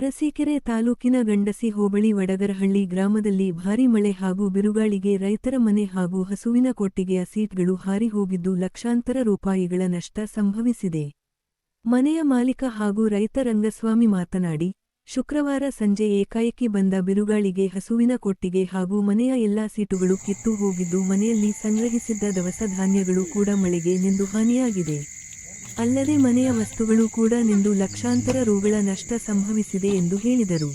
ಅರಸೀಕೆರೆ ತಾಲೂಕಿನ ಗಂಡಸಿ ಹೋಬಳಿ ವಡಗರಹಳ್ಳಿ ಗ್ರಾಮದಲ್ಲಿ ಭಾರೀ ಮಳೆ ಹಾಗೂ ಬಿರುಗಾಳಿಗೆ ರೈತರ ಮನೆ ಹಾಗೂ ಹಸುವಿನ ಕೊಟ್ಟಿಗೆಯ ಸೀಟ್ಗಳು ಹಾರಿ ಹೋಗಿದ್ದು ಲಕ್ಷಾಂತರ ರೂಪಾಯಿಗಳ ನಷ್ಟ ಸಂಭವಿಸಿದೆ. ಮನೆಯ ಮಾಲೀಕ ಹಾಗೂ ರೈತ ರಂಗಸ್ವಾಮಿ ಮಾತನಾಡಿ, ಶುಕ್ರವಾರ ಸಂಜೆ ಏಕಾಏಕಿ ಬಂದ ಬಿರುಗಾಳಿಗೆ ಹಸುವಿನ ಕೊಟ್ಟಿಗೆ ಹಾಗೂ ಮನೆಯ ಎಲ್ಲಾ ಸೀಟುಗಳು ಕಿತ್ತು ಹೋಗಿದ್ದು ಮನೆಯಲ್ಲಿ ಸಂಗ್ರಹಿಸಿದ್ದ ದವಸ ಧಾನ್ಯಗಳು ಕೂಡ ಮಳೆಗೆ ನಿಂದು ಹಾನಿಯಾಗಿದೆ. ಅಲ್ಲದೆ ಮನೆಯ ವಸ್ತುಗಳು ಕೂಡ ನಿಂದು ಲಕ್ಷಾಂತರ ರುಗಳ ನಷ್ಟ ಸಂಭವಿಸಿದೆ ಎಂದು ಹೇಳಿದರು.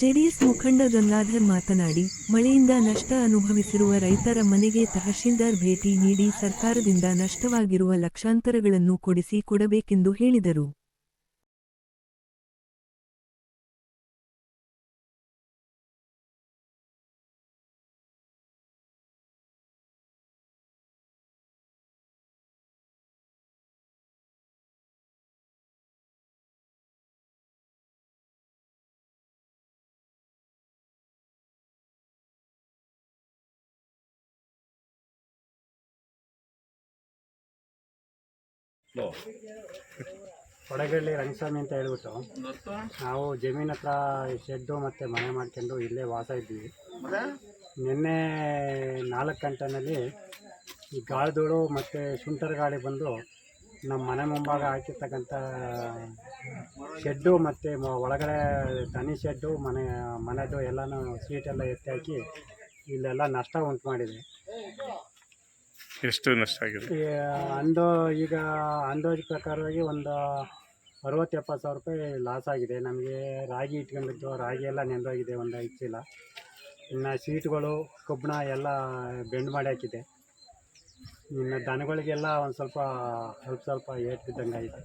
ಜೆಡಿಎಸ್ ಮುಖಂಡ ಗಂಗಾಧರ್ ಮಾತನಾಡಿ, ಮಳೆಯಿಂದ ನಷ್ಟ ಅನುಭವಿಸಿರುವ ರೈತರ ಮನೆಗೆ ತಹಶೀಲ್ದಾರ್ ಭೇಟಿ ನೀಡಿ ಸರ್ಕಾರದಿಂದ ನಷ್ಟವಾಗಿರುವ ಲಕ್ಷಾಂತರಗಳನ್ನು ಕೊಡಿಸಿ ಕೊಡಬೇಕೆಂದು ಹೇಳಿದರು. ಕೊಡಗಳ್ಳಿ ರಂಗಸ್ವಾಮಿ ಅಂತ ಹೇಳ್ಬಿಟ್ಟು ನಾವು ಜಮೀನ್ ಹತ್ರ ಶೆಡ್ಡು ಮತ್ತು ಮನೆ ಮಾಡ್ಕೊಂಡು ಇಲ್ಲೇ ವಾಸ ಇದ್ದೀವಿ. ನಿನ್ನೆ ನಾಲ್ಕು ಗಂಟೆನಲ್ಲಿ ಈ ಗಾಳಿಧೂಳು ಮತ್ತು ಸುಂಟರ ಗಾಳಿ ಬಂದು ನಮ್ಮ ಮನೆ ಮುಂಭಾಗ ಹಾಕಿರ್ತಕ್ಕಂಥ ಶೆಡ್ಡು ಮತ್ತು ಮ- ಒಳಗಡೆ ತನಿ ಶೆಡ್ಡು ಮನೆ ಮನೆದು ಎಲ್ಲನೂ ಸೀಟೆಲ್ಲ ಎತ್ತಿ ಹಾಕಿ ಇಲ್ಲೆಲ್ಲ ನಷ್ಟ ಉಂಟು ಮಾಡಿದೆ. ಎಷ್ಟು ನಷ್ಟ ಆಗಿದೆ? ಈ ಅಂದು ಈಗ ಅಂದಾಜು ಪ್ರಕಾರವಾಗಿ ಒಂದು ಅರವತ್ತು ಎಪ್ಪತ್ತು ಸಾವಿರ ರೂಪಾಯಿ ಲಾಸ್ ಆಗಿದೆ. ನಮಗೆ ರಾಗಿ ಇಟ್ಕೊಂಡಿದ್ದು ರಾಗಿ ಎಲ್ಲ ನೆಂದೋಗಿದೆ ಒಂದು ಐದು ಚೀಲ ಇನ್ನು ಸೀಟ್ಗಳು ಕಬ್ಬಣ ಎಲ್ಲ ಬೆಂಡ್ ಮಾಡಿ ಹಾಕಿದೆ. ಇನ್ನು ದನಗಳಿಗೆಲ್ಲ ಒಂದು ಸ್ವಲ್ಪ ಸ್ವಲ್ಪ ಸ್ವಲ್ಪ ಏಟ್ ಬಿದ್ದಂಗೆ ಆಗಿದೆ.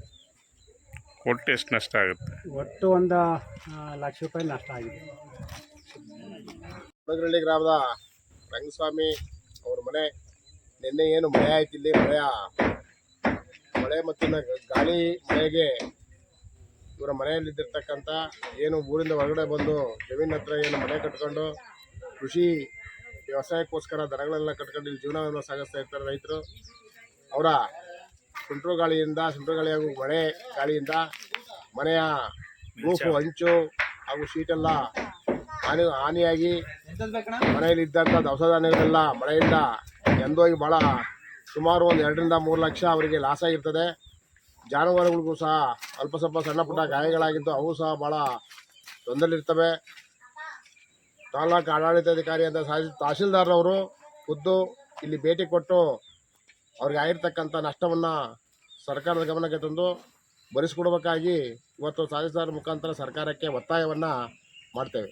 ಒಟ್ಟು ಎಷ್ಟು ನಷ್ಟ ಆಗುತ್ತೆ? ಒಟ್ಟು ಒಂದು ಆ, ಲಕ್ಷ ರೂಪಾಯಿ ನಷ್ಟ ಆಗಿದೆ. ಗ್ರಾಮದ ರಂಗಸ್ವಾಮಿ ಅವ್ರ ಮನೆ ನಿನ್ನೆ ಏನು ಮಳೆ ಆಯ್ತು ಇಲ್ಲಿ ಮಳೆಯ ಮಳೆ ಮತ್ತು ಗಾಳಿ ಮಳೆಗೆ ಇವರ ಮನೆಯಲ್ಲಿದ್ದಿರ್ತಕ್ಕಂಥ ಏನು ಊರಿಂದ ಹೊರಗಡೆ ಬಂದು ಜಮೀನ ಹತ್ರ ಏನು ಮನೆ ಕಟ್ಕೊಂಡು ಕೃಷಿ ವ್ಯವಸಾಯಕ್ಕೋಸ್ಕರ ದನಗಳೆಲ್ಲ ಕಟ್ಕೊಂಡು ಇಲ್ಲಿ ಜೀವನವನ್ನು ಸಾಗಿಸ್ತಾ ಇರ್ತಾರೆ ರೈತರು. ಅವರ ಸುಂಟ್ರು ಗಾಳಿಯಿಂದ ಸುಂಟ್ರು ಗಾಳಿ ಹಾಗೂ ಮಳೆ ಗಾಳಿಯಿಂದ ಮನೆಯ ರೂಫು ಹಂಚು ಹಾಗೂ ಶೀಟೆಲ್ಲ ಹಾನಿ, ಹಾನಿಯಾಗಿ ಮನೆಯಲ್ಲಿದ್ದಂಥ ದವಸ ಧಾನ್ಯಗಳೆಲ್ಲ ಮಳೆಯಿಂದ ಎಂದೋಗಿ ಭಾಳ ಸುಮಾರು ಒಂದು ಎರಡರಿಂದ ಮೂರು ಲಕ್ಷ ಅವರಿಗೆ ಲಾಸ್ ಆಗಿರ್ತದೆ. ಜಾನುವಾರುಗಳಿಗೂ ಸಹ ಅಲ್ಪ ಸ್ವಲ್ಪ ಸಣ್ಣ ಪುಟ್ಟ ಗಾಯಗಳಾಗಿದ್ದು ಅವು ಸಹ ಭಾಳ ತೊಂದರೆಲಿರ್ತವೆ. ತಾಲೂಕು ಆಡಳಿತಾಧಿಕಾರಿ ಅಂತ ತಹಶೀಲ್ದಾರ್ರವರು ಖುದ್ದು ಇಲ್ಲಿ ಭೇಟಿ ಕೊಟ್ಟು ಅವ್ರಿಗೆ ಆಗಿರ್ತಕ್ಕಂಥ ನಷ್ಟವನ್ನು ಸರ್ಕಾರದ ಗಮನಕ್ಕೆ ತಂದು ಭರಿಸ್ಕೊಡ್ಬೇಕಾಗಿ ಇವತ್ತು ತಹಶೀಲ್ದಾರ್ ಮುಖಾಂತರ ಸರ್ಕಾರಕ್ಕೆ ಒತ್ತಾಯವನ್ನು ಮಾಡ್ತೇವೆ.